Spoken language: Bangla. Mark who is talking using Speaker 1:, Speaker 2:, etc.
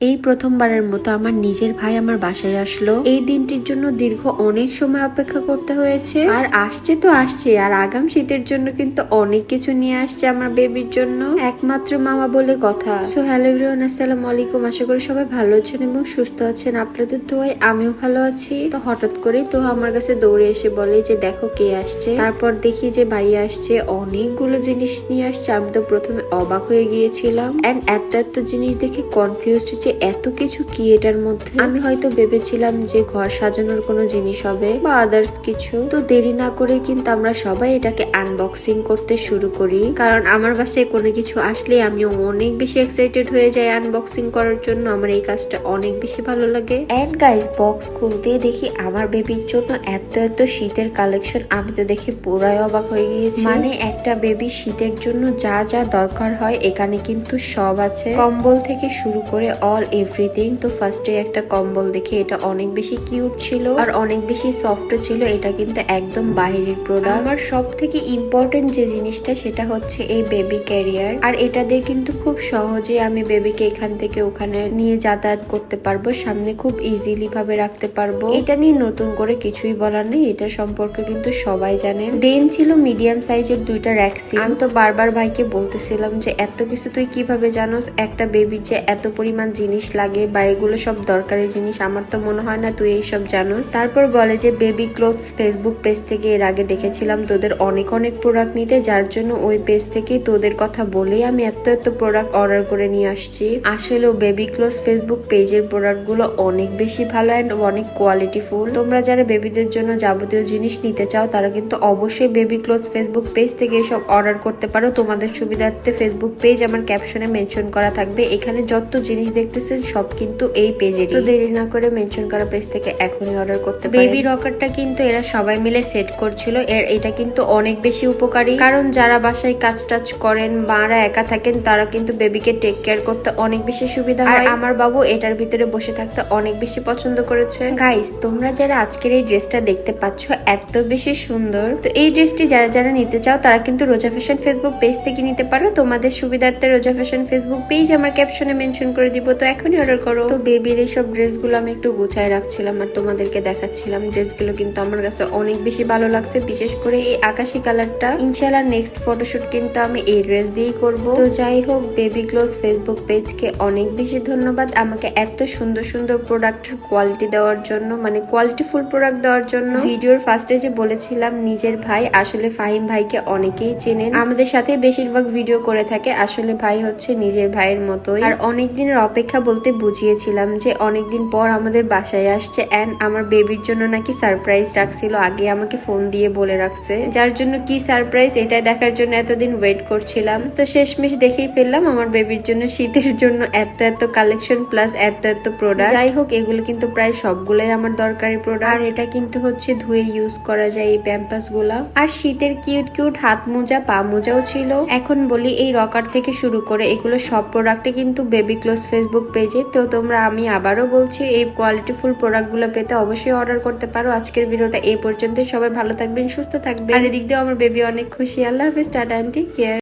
Speaker 1: এই প্রথমবারের মতো আমার নিজের ভাই আমার বাসায় আসলো। এই দিনটির জন্য দীর্ঘ অনেক সময় অপেক্ষা করতে হয়েছে। আর আসছে তো আসছে, আর আগাম শীতের জন্য কিন্তু অনেক কিছু নিয়ে আসছে আমার বেবির জন্য। একমাত্র মামা বলে কথা। সো হ্যালো এভরিওয়ান আসসালামু আলাইকুম। আশা করি সবাই ভালো আছেন এবং সুস্থ আছেন। আপনাদের দোয়াই আমিও ভালো আছি। তো হঠাৎ করেই তো আমার কাছে দৌড়ে এসে বলে যে, দেখো কে আসছে। তারপর দেখি যে, ভাই আসছে। অনেকগুলো জিনিস নিয়ে আসছে। আমি তো প্রথমে অবাক হয়ে গিয়েছিলাম। এন্ড এত এত জিনিস দেখে কনফিউজড যে এত কিছু কি এটার মধ্যে? আমি হয়তো ভেবেছিলাম যে ঘর সাজানোর কোনো জিনিস হবে বা আদার্স কিছু। তো দেরি না করে কিন্তু আমরা সবাই এটাকে আনবক্সিং করতে শুরু করি। কারণ আমার বাসায় কোনো কিছু আসলে আমি অনেক বেশি এক্সাইটেড হয়ে যাই আনবক্সিং করার জন্য। আমার এই কাজটা অনেক বেশি ভালো লাগে। এন্ড গাইস বক্স খুলতে দেখি আমার বেবির জন্য এত এত শীতের কালেকশন আমি তো দেখে পুরাই অবাক হয়ে গিয়েছি। মানে একটা বেবি শীতের জন্য যা যা দরকার হয়, এখানে কিন্তু সব আছে। কম্বল থেকে শুরু করে অল এভরিথিং তো ফার্স্টে একটা কম্বল দেখে এটা অনেক বেশি কিউট ছিল আর অনেক বেশি সফট ছিল। এটা কিন্তু একদম বাহিরের প্রোডাক্ট আমার সব থেকে ইম্পর্টেন্ট যে জিনিসটা সেটা হচ্ছে এই বেবি ক্যারিয়ার আর এটা দিয়ে কিন্তু খুব সহজে আমি বেবিকে এখান থেকে ওখানে নিয়ে যাতায়াত করতে পারব। সামনে খুব ইজিলি ভাবে রাখতে পারব। এটা নিয়ে নতুন করে কিছুই বলার নেই। এটা সম্পর্কে কিন্তু সবাই জানেন। দেন ছিল মিডিয়াম সাইজের দুইটা র্যাক্সি আমি তো বারবার ভাইকে বলতেছিলাম যে, এত কিছু তুই কীভাবে জানোস? একটা বেবির যে এত পরিমাণ জিনিস লাগে বা এগুলো সব দরকারি জিনিস, আমার তো মনে হয় না তুই এইসব জানোস। তারপর বলে যে বেবি ক্লোথস ফেসবুক পেজ থেকে এর আগে দেখেছিলাম তোদের অনেক অনেক প্রোডাক্ট নিতে, যার জন্য ওই পেজ থেকে তোদের কথা বলেই আমি এত এত প্রোডাক্ট অর্ডার করে নিয়ে আসছি। আসলেও বেবি ক্লোথস ফেসবুক পেজের প্রোডাক্টগুলো অনেক বেশি ভালো অ্যান্ড অনেক কোয়ালিটিফুল তোমরা যারা বেবিদের জন্য যাবতীয় জিনিস নিতে চাও, তারা কিন্তু অবশ্যই বেবি ক্লোথস ফেসবুক পেজ থেকে এসব অর্ডার করতে পারো। তোমাদের সুবিধার্থে ফেসবুক পেজ আমার ক্যাপশনে মেনশন করা থাকবে। এখানে যত জিনিস দেখতেছেন সব কিন্তু এই পেজে তো দেরি না করে মেনশন করা পেজ থেকে এখনই অর্ডার করতে বেবি রকারটা কিন্তু এরা সবাই মিলে সেট করছিল। এর এটা কিন্তু অনেক বেশি উপকারী। কারণ যারা বাসায় কাজ টাজ করেন বারা একা থাকেন তারা কিন্তু বেবিকে টেক কেয়ার করতে অনেক বেশি সুবিধা হয়। আমার বাবু এটার ভিতরে বসে থাকতে অনেক বেশি পছন্দ করেছে। গাইস তোমরা যারা আজকের এই ড্রেসটা দেখতে পাচ্ছ এত বেশি সুন্দর। তো এই ড্রেসটি যারা যারা নিতে চাও তারা কিন্তু রোজা ফ্যাশন ফেসবুক পেজ থেকে নিতে পারো। তোমাদের সুবিধার্থে রোজা ফ্যাশন ফেসবুক পেজ আমার ক্যাপশনে মেনশন করে দিব। তো এখনই অর্ডার করো। তো বেবির এইসব ড্রেসগুলো আমি একটু গুছায় রাখছিলাম আর তোমাদেরকে দেখাচ্ছিলাম। ড্রেসগুলো কিন্তু আমার কাছে অনেক বেশি ভালো লাগছে, বিশেষ করে এই আকাশি কালারটা ইনশাল্লাহ নেক্সট ফটোশুট কিন্তু আমি এই ড্রেস দিয়েই করব। তো যাই হোক বেবি ক্লোজ ফেসবুক পেজকে অনেক বেশি ধন্যবাদ আমাকে এত সুন্দর সুন্দর প্রোডাক্টের কোয়ালিটি দেওয়ার জন্য মানে কোয়ালিটিফুল প্রোডাক্ট দেওয়ার জন্য। ভিডিওর ফার্স্টে যে বলেছিলাম, নিজের ভাই, আসলে ফাহিম ভাইকে অনেকেই চেনেন। আমাদের সাথে বেশিরভাগ ভিডিও করে থাকে, আসলে ভাই হচ্ছে নিজের ভাইয়ের মতোই। আর অনেক দিনের অপেক্ষা বলতে বুঝিয়েছিলাম যে অনেকদিন পর আমাদের বাসায় আসছে অ্যান্ড আমার বেবির জন্য নাকি সারপ্রাইজ রাখছিল, আগে আমাকে ফোন দিয়ে বলে রাখছে। যার জন্য কি সারপ্রাইজ এটা দেখার জন্য এতদিন ওয়েট করছিলাম। তো শেষমেশ দেখেই ফেললাম আমার বেবির জন্য শীতের জন্য এত এত কালেকশন প্লাস এত এত প্রোডাক্ট যাই হোক, এগুলো কিন্তু প্রায় সবগুলোই আমার দরকারি প্রোডাক্ট আর এটা কিন্তু হচ্ছে ধুয়ে ইউজ করা যায় এই প্যাম্পাসগুলা। আর শীতের কিউট কিউট হাত মোজা, পা মোজাও ছিল। এখন বলি এই রকার থেকে শুরু করে এগুলো সব প্রোডাক্টে কিন্তু বেবি ক্লোজ ফেসবুক পেজে তো তোমরা, আমি আবারও বলছি, এই কোয়ালিটিফুল প্রোডাক্টগুলো পেতে অবশ্যই অর্ডার করতে পারো। আজকের ভিডিওটা এই পর্যন্ত সবাই ভালো থাকবেন, সুস্থ থাকবেন। আর এদিক দিয়ে আমার বেবি অনেক খুশি। আল্লাহ হাফিজ, টাটা টেক কেয়ার